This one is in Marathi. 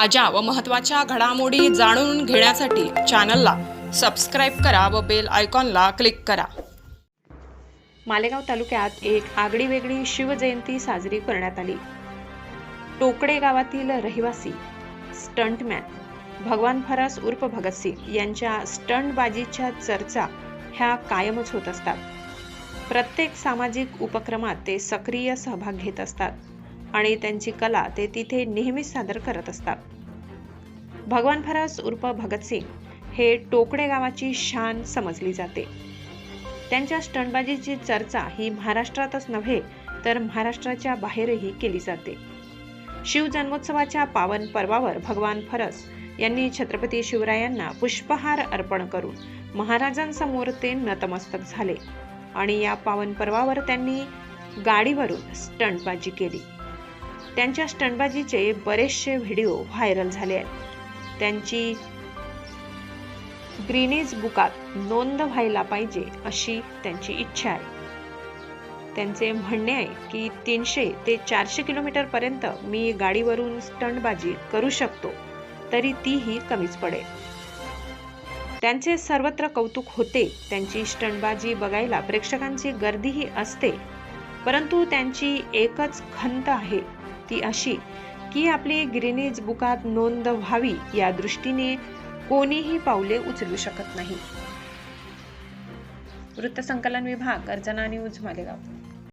ताज्या व महत्त्वाच्या घडामोडी जाणून घेण्यासाठी चॅनलला सबस्क्राईब करा व बेल आयकॉनला क्लिक करा. मालेगाव तालुक्यात एक आगळीवेगळी शिवजयंती साजरी करण्यात आली. टोकडे गावातील रहिवासी स्टंटमॅन भगवान फरास उर्फ भगतसिंग यांच्या स्टंटबाजीच्या चर्चा ह्या कायमच होत असतात. प्रत्येक सामाजिक उपक्रमात ते सक्रिय सहभाग घेत असतात. आणि त्यांची कला ते तिथे नेहमीच सादर करत असतात. भगवान फरास उर्फ भगतसिंग हे टोकडे गावाची शान समजली जाते. त्यांच्या स्टंटबाजीची चर्चा ही महाराष्ट्रातच नव्हे तर महाराष्ट्राच्या बाहेरही केली जाते. शिव जन्मोत्सवाच्या पावन पर्वावर भगवान फरस यांनी छत्रपती शिवरायांना पुष्पहार अर्पण करून महाराजांसमोर ते नतमस्तक झाले आणि या पावन पर्वावर त्यांनी गाडीवरून स्टंटबाजी केली. त्यांच्या स्टंटबाजीचे बरेचसे व्हिडिओ व्हायरल झाले आहेत. त्यांची ग्रीनीज बुकात नोंद व्हायला पाहिजे अशी त्यांची इच्छा आहे. त्यांचे म्हणणे आहे की तीनशे ते चारशे किलोमीटर पर्यंत मी गाडीवरून स्टंटबाजी करू शकतो तरी तीही कमीच पडेल. त्यांचे सर्वत्र कौतुक होते त्यांची स्टंटबाजी बघायला प्रेक्षकांची गर्दीही असते परंतु त्यांची एकच खंत आहे ती अशी की आपली ग्रीनीज बुकात नोंद व्हावी या दृष्टीने कोणीही पावले उचलू शकत नाही. वृत्तसंकलन विभाग अर्जना न्यूज मालेगाव.